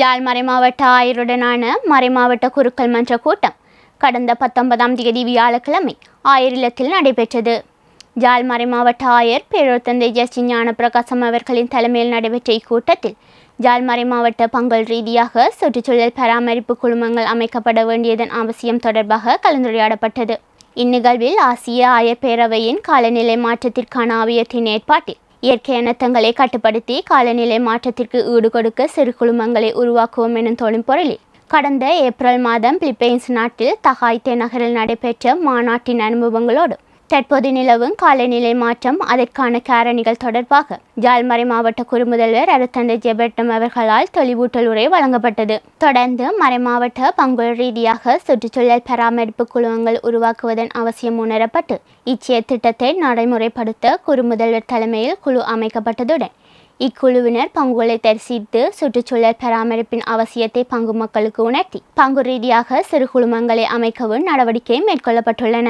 யாழ் மறைமாவட்ட ஆயருடனான மறைமாவட்ட குருக்கள் மன்ற கூட்டம் கடந்த பத்தொன்பதாம் தேதி வியாழக்கிழமை ஆயர் நடைபெற்றது. யாழ் மறைமாவட்ட ஆயர் பேரொத்தந்தை ஜஸ்டி ஞானப்பிரகாசம் அவர்களின் தலைமையில் நடைபெற்ற இக்கூட்டத்தில் யாழ் மறைமாவட்ட பங்கல் ரீதியாக சுற்றுச்சூழல் பராமரிப்பு குழுமங்கள் அமைக்கப்பட வேண்டியதன் அவசியம் தொடர்பாக கலந்துரையாடப்பட்டது. இந்நிகழ்வில் ஆசிய ஆயர் பேரவையின் காலநிலை மாற்றத்திற்கான ஆவியத்தின் ஏற்பாட்டில் இயற்கை இனத்தங்களை கட்டுப்படுத்தி காலநிலை மாற்றத்திற்கு ஈடுகொடுக்க சிறு குழுமங்களை உருவாக்குவோம் எனும் தொழிற்பொருளில் கடந்த ஏப்ரல் மாதம் பிலிப்பைன்ஸ் நாட்டில் தகாய்த்தே நகரில் நடைபெற்ற மாநாட்டின் அனுபவங்களோடு தற்போது நிலவும் காலநிலை மாற்றம் அதற்கான காரணிகள் தொடர்பாக ஜால்மறை மாவட்ட குறுமுதல்வர் அருத்தந்தை ஜெபட்டம் அவர்களால் தெளிவூட்டல் உரை வழங்கப்பட்டது. தொடர்ந்து மறைமாவட்ட பங்குள் ரீதியாக சுற்றுச்சூழல் பராமரிப்பு குழுமங்கள் உருவாக்குவதன் அவசியம் உணரப்பட்டு இச்செய திட்டத்தை நடைமுறைப்படுத்த குறுமுதல்வர் தலைமையில் குழு அமைக்கப்பட்டதுடன் இக்குழுவினர் பங்குகளை தரிசித்து சுற்றுச்சூழல் பராமரிப்பின் அவசியத்தை பங்கு மக்களுக்கு உணர்த்தி பங்கு ரீதியாக சிறு குழுமங்களை அமைக்கவும் நடவடிக்கை மேற்கொள்ளப்பட்டுள்ளன.